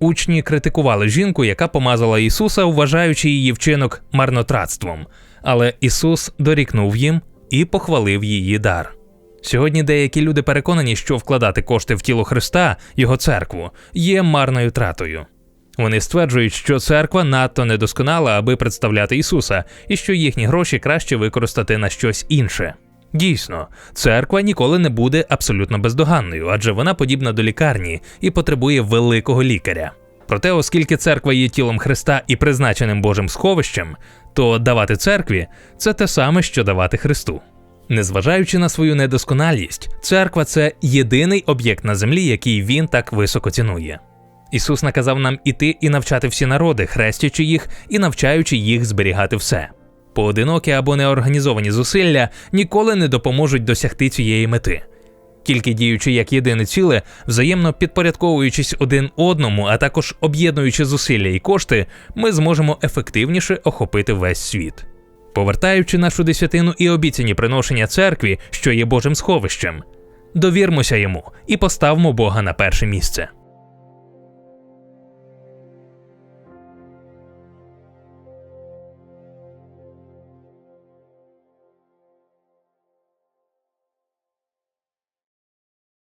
Учні критикували жінку, яка помазала Ісуса, вважаючи її вчинок марнотратством. Але Ісус дорікнув їм і похвалив її дар. Сьогодні деякі люди переконані, що вкладати кошти в тіло Христа, його церкву, є марною тратою. Вони стверджують, що церква надто недосконала, аби представляти Ісуса, і що їхні гроші краще використати на щось інше. Дійсно, церква ніколи не буде абсолютно бездоганною, адже вона подібна до лікарні і потребує великого лікаря. Проте, оскільки церква є тілом Христа і призначеним Божим сховищем, то давати церкві це те саме, що давати Христу. Незважаючи на свою недосконалість, церква це єдиний об'єкт на землі, який він так високо цінує. Ісус наказав нам іти і навчати всі народи, хрестячи їх і навчаючи їх зберігати все. Поодинокі або неорганізовані зусилля ніколи не допоможуть досягти цієї мети. Тільки діючи як єдине ціле, взаємно підпорядковуючись один одному, а також об'єднуючи зусилля і кошти, ми зможемо ефективніше охопити весь світ. Повертаючи нашу десятину і обіцяні приношення церкві, що є Божим сховищем, довірмося йому і поставмо Бога на перше місце.